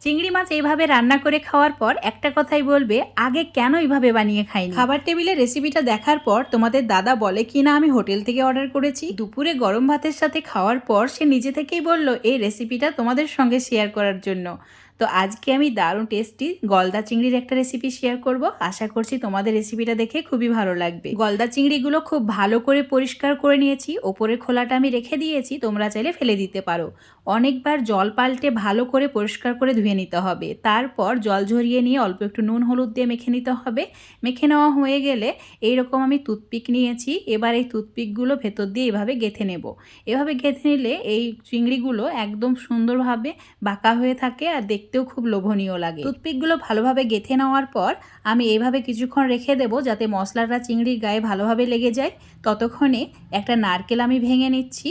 চিংড়ি মাছ এইভাবে রান্না করে খাওয়ার পর একটা কথাই বলবে, আগে কেন এইভাবে বানিয়ে খাইনি? খাবার টেবিলে রেসিপিটা দেখার পর তোমাদের দাদা বলে, কি না আমি হোটেল থেকে অর্ডার করেছি? দুপুরে গরম ভাতের সাথে খাওয়ার পর সে নিজে থেকেই বলল, এই রেসিপিটা তোমাদের সঙ্গে শেয়ার করার জন্য। তো আজকে আমি দারুণ টেস্টি গলদা চিংড়ির একটা রেসিপি শেয়ার করব। আশা করছি তোমাদের রেসিপিটা দেখে খুবই ভালো লাগবে। গলদা চিংড়িগুলো খুব ভালো করে পরিষ্কার করে নিয়েছি। ওপরের খোলাটা আমি রেখে দিয়েছি। তোমরা চাইলে ফেলে দিতে পারো। অনেকবার জল পাল্টে ভালো করে পরিষ্কার করে ধুয়ে নিতে হবে। তারপর জল ঝরিয়ে নিয়ে অল্প একটু নুন, হলুদ দিয়ে মেখে নিতে হবে। মেখে নেওয়া হয়ে গেলে এইরকম আমি টুথপিক নিয়েছি। এবার এই টুথপিকগুলো ভেতর দিয়ে এভাবে গেঁথে নেব। এভাবে গেঁথে নিলে এই চিংড়িগুলো একদম সুন্দরভাবে বাঁকা হয়ে থাকে আর দেখতেও খুব লোভনীয় লাগে। টুথপিকগুলো ভালোভাবে গেঁথে নেওয়ার পর আমি এইভাবে কিছুক্ষণ রেখে দেবো যাতে মশলাটা চিংড়ির গায়ে ভালোভাবে লেগে যায়। ততক্ষণে একটা নারকেল আমি ভেঙে নিচ্ছি।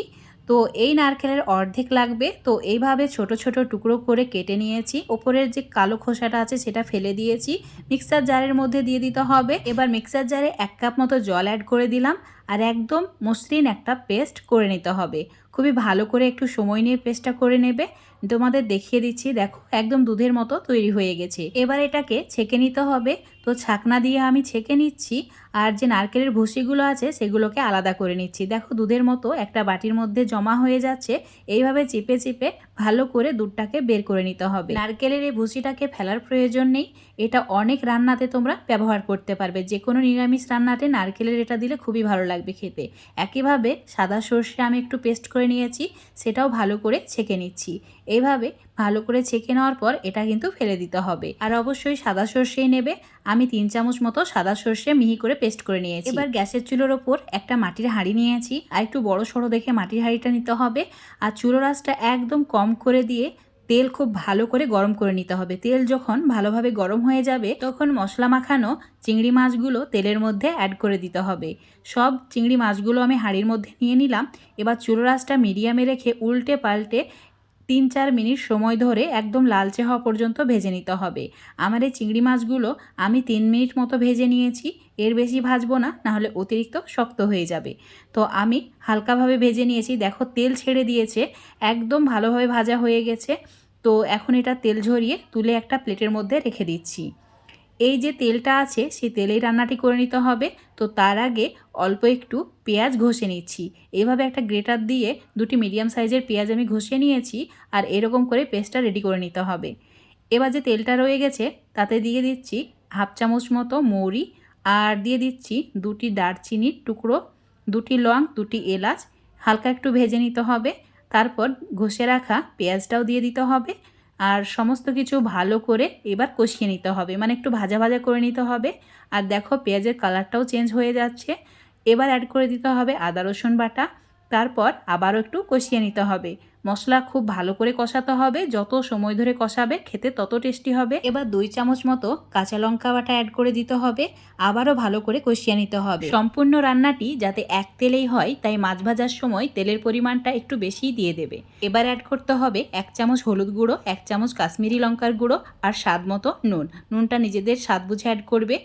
তো এই নারকেলের অর্ধেক লাগবে। তো এইভাবে ছোট ছোট টুকরো করে কেটে নিয়েছি। ওপরের যে কালো খোসাটা আছে সেটা ফেলে দিয়েছি। মিক্সার জারের মধ্যে দিয়ে দিতে হবে। এবার মিক্সার জারে এক কাপ মতো জল অ্যাড করে দিলাম। আর একদম মসৃণ একটা পেস্ট করে নিতে হবে। খুবই ভালো করে একটু সময় নিয়ে পেস্টটা করে নেবে। তোমাদের দেখিয়ে দিচ্ছি, দেখো একদম দুধের মতো তৈরি হয়ে গেছে। এবার এটাকে ছেঁকে নিতে হবে। তো ছাকনা দিয়ে আমি ছেঁকে নিচ্ছি আর যে নারকেলের ভুসিগুলো আছে সেগুলোকে আলাদা করে নিচ্ছি। দেখো দুধের মতো একটা বাটির মধ্যে জমা হয়ে যাচ্ছে। এইভাবে চিপে চিপে ভালো করে দুধটাকে বের করে নিতে হবে। নারকেলের এই ভুসিটাকে ফেলার প্রয়োজন নেই। এটা অনেক রান্নাতে তোমরা ব্যবহার করতে পারবে। যে কোনো নিরামিষ রান্নাতে নারকেলের এটা দিলে খুবই ভালো লাগবে খেতে। একইভাবে সাদা সর্ষে আমি একটু পেস্ট করে নিয়েছি, সেটাও ভালো করে ছেঁকে নিচ্ছি। এইভাবে ভালো করে ছেঁকে নেওয়ার পর এটা কিন্তু ফেলে দিতে হবে। আর অবশ্যই সাদা সর্ষেই নেবে। আমি তিন চামচ মতো সাদা সর্ষে মিহি করে পেস্ট করে নিয়েছি। এবার গ্যাসের চুলোর ওপর একটা মাটির হাঁড়ি নিয়েছি। আর একটু বড় সড়ো দেখে মাটির হাঁড়িটা নিতে হবে। আর চুলো রাসটা একদম কম করে দিয়ে তেল খুব ভালো করে গরম করে নিতে হবে। তেল যখন ভালোভাবে গরম হয়ে যাবে, তখন মশলা মাখানো চিংড়ি মাছগুলো তেলের মধ্যে অ্যাড করে দিতে হবে। সব চিংড়ি মাছগুলো আমি হাঁড়ির মধ্যে নিয়ে নিলাম। এবার চুলো রাসটা মিডিয়ামে রেখে উল্টে পাল্টে তিন চার মিনিট সময় ধরে একদম লালচে হওয়া পর্যন্ত ভেজে নিতে হবে। আমার এই চিংড়ি মাছগুলো আমি তিন মিনিট মতো ভেজে নিয়েছি। এর বেশি ভাজবো না, নাহলে অতিরিক্ত শক্ত হয়ে যাবে। তো আমি হালকাভাবে ভেজে নিয়েছি। দেখো তেল ছেড়ে দিয়েছে, একদম ভালোভাবে ভাজা হয়ে গেছে। তো এখন এটা তেল ঝরিয়ে তুলে একটা প্লেটের মধ্যে রেখে দিচ্ছি। এই যে তেলটা আছে, সেই তেলেই রান্নাটি করে নিতে হবে। তো তার আগে অল্প একটু পেঁয়াজ ঘষে নিচ্ছি। এভাবে একটা গ্রেটার দিয়ে দুটি মিডিয়াম সাইজের পেঁয়াজ আমি ঘষে নিয়েছি আর এরকম করে পেস্টটা রেডি করে নিতে হবে। এবার যে তেলটা রয়ে গেছে, তাতে দিয়ে দিচ্ছি হাফ চামচ মতো মৌরি আর দিয়ে দিচ্ছি দুটি দারচিনির টুকরো, দুটি লং, দুটি এলাচ, হালকা একটু ভেজে নিতে হবে। তারপর ঘষে রাখা পেঁয়াজটাও দিয়ে দিতে হবে। আর সমস্ত কিছু ভালো করে এবার কষিয়ে নিতে হবে। মানে একটু ভাজা ভাজা করে নিতে হবে। আর দেখো পেঁয়াজের কালারটাও চেঞ্জ হয়ে যাচ্ছে। এবার অ্যাড করে দিতে হবে আদা রসুন বাটা। তারপর আবারও একটু কষিয়ে নিতে হবে। মশলা খুব ভালো করে কষাতে হবে। যত সময় ধরে কষাবে, খেতে তত টেস্টি হবে। এবার দুই চামচ মতো কাঁচা লঙ্কা বাটা অ্যাড করে দিতে হবে। আবারও ভালো করে কষিয়ে নিতে হবে। সম্পূর্ণ রান্নাটি যাতে এক তেলেই হয়, তাই মাছ ভাজার সময় তেলের পরিমাণটা একটু বেশিই দিয়ে দেবে। এবার অ্যাড করতে হবে এক চামচ হলুদ গুঁড়ো, এক চামচ কাশ্মীরি লঙ্কার গুঁড়ো আর স্বাদ মতো নুন। নুনটা নিজেদের স্বাদ বুঝে অ্যাড করবে।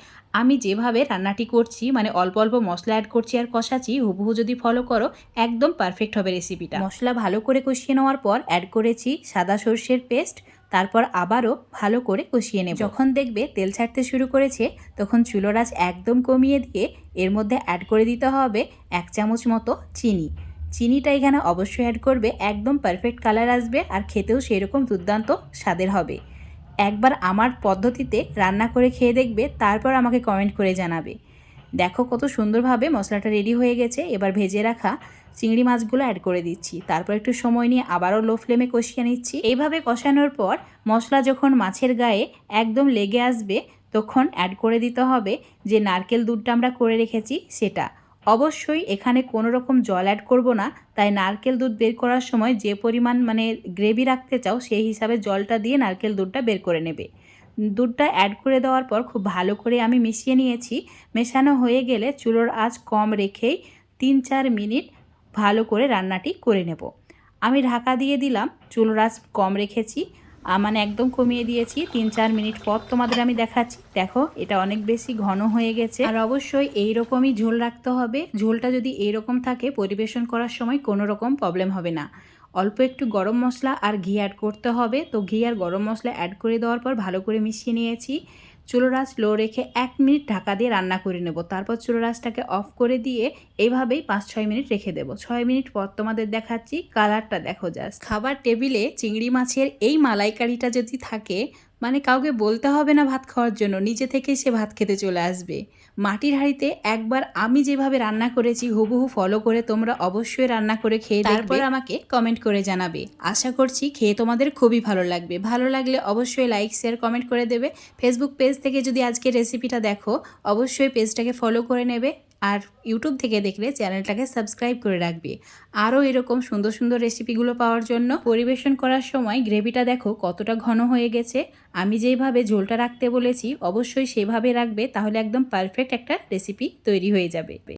আমি যেভাবে রান্নাটি করছি মানে অল্প অল্প মশলা অ্যাড করছি আর কষাচ্ছি, হুবহু যদি ফলো করো, একদম পারফেক্ট হবে রেসিপিটা মশলা ভালো করে কষিয়ে নেওয়ার পর অ্যাড করেছি সাদা সর্ষের পেস্ট তারপর আবারও ভালো করে কষিয়ে নেব। যখন দেখবে তেল ছাড়তে শুরু করেছে, তখন চুলোর একদম কমিয়ে দিয়ে এর মধ্যে অ্যাড করে দিতে হবে এক চামচ মতো চিনি। চিনিটা এখানে অবশ্যই অ্যাড করবে, একদম পারফেক্ট কালার আসবে আর খেতেও সেরকম দুর্দান্ত স্বাদের হবে। একবার আমার পদ্ধতিতে রান্না করে খেয়ে দেখবে, তারপর আমাকে কমেন্ট করে জানাবে। দেখো কত সুন্দরভাবে মশলাটা রেডি হয়ে গেছে। এবার ভেজে রাখা চিংড়ি মাছগুলো অ্যাড করে দিচ্ছি। তারপর একটু সময় নিয়ে আবারও লো ফ্লেমে কষিয়ে নিচ্ছি। এইভাবে কষানোর পর মশলা যখন মাছের গায়ে একদম লেগে আসবে, তখন অ্যাড করে দিতে হবে যে নারকেল দুধটা আমরা করে রেখেছি, সেটা। অবশ্যই এখানে কোনো রকম জল অ্যাড করব না। তাই নারকেল দুধ বের করার সময় যে পরিমাণ মানে গ্রেভি রাখতে চাও, সেই হিসাবে জলটা দিয়ে নারকেল দুধটা বের করে নেবে। দুধটা অ্যাড করে দেওয়ার পর খুব ভালো করে আমি মিশিয়ে নিয়েছি। মেশানো হয়ে গেলে চুলোর আঁচ কম রেখেই তিন চার মিনিট ভালো করে রান্নাটি করে নেব। আমি ঢাকা দিয়ে দিলাম, চুলোর আঁচ কম রেখেছি। মানে একদম কমিয়ে দিয়েছি। তিন চার মিনিট পর তোমাদের আমি দেখাচ্ছি। দেখো, এটা অনেক বেশি ঘন হয়ে গেছে। আর অবশ্যই এই রকমই ঝোল রাখতে হবে। ঝোলটা যদি এইরকম থাকে, পরিবেশন করার সময় কোনো রকম প্রবলেম হবে না। অল্প একটু গরম মশলা আর ঘি অ্যাড করতে হবে। তো ঘি আর গরম মশলা অ্যাড করে দেওয়ার পর ভালো করে মিশিয়ে নিয়েছি। চুলো রাস লো রেখে এক মিনিট ঢাকা দিয়ে রান্না করে নেব। তারপর চুলো রাসটাকে অফ করে দিয়ে এইভাবেই পাঁচ ছয় মিনিট রেখে দেব। ছয় মিনিট পর তোমাদের দেখাচ্ছি কালারটা দেখো জাস্ট খাবার টেবিলে চিংড়ি মাছের এই মালাইকারিটা যদি থাকে মানে কাউকে বলতে হবে না ভাত খাওয়ার জন্য, নিজে থেকেই সে ভাত খেতে চলে আসবে। মাটির হাঁড়িতে একবার আমি যেভাবে রান্না করেছি, হুবহু ফলো করে তোমরা অবশ্যই রান্না করে খেয়ে তারপর আমাকে কমেন্ট করে জানাবে। আশা করছি খেয়ে তোমাদের খুবই ভালো লাগবে। ভালো লাগলে অবশ্যই লাইক শেয়ার কমেন্ট করে দেবে। ফেসবুক পেজ থেকে যদি আজকে রেসিপিটা দেখো, অবশ্যই পেজটাকে ফলো করে নেবে। আর ইউটিউব থেকে দেখলে চ্যানেলটাকে সাবস্ক্রাইব করে রাখবে। আরও এরকম সুন্দর সুন্দর রেসিপিগুলো পাওয়ার জন্য পরিবেশন করার সময় গ্রেভিটা দেখো কতটা ঘন হয়ে গেছে। আমি যেভাবে ঝোলটা রাখতে বলেছি, অবশ্যই সেভাবে রাখবে, তাহলে একদম পারফেক্ট একটা রেসিপি তৈরি হয়ে যাবে।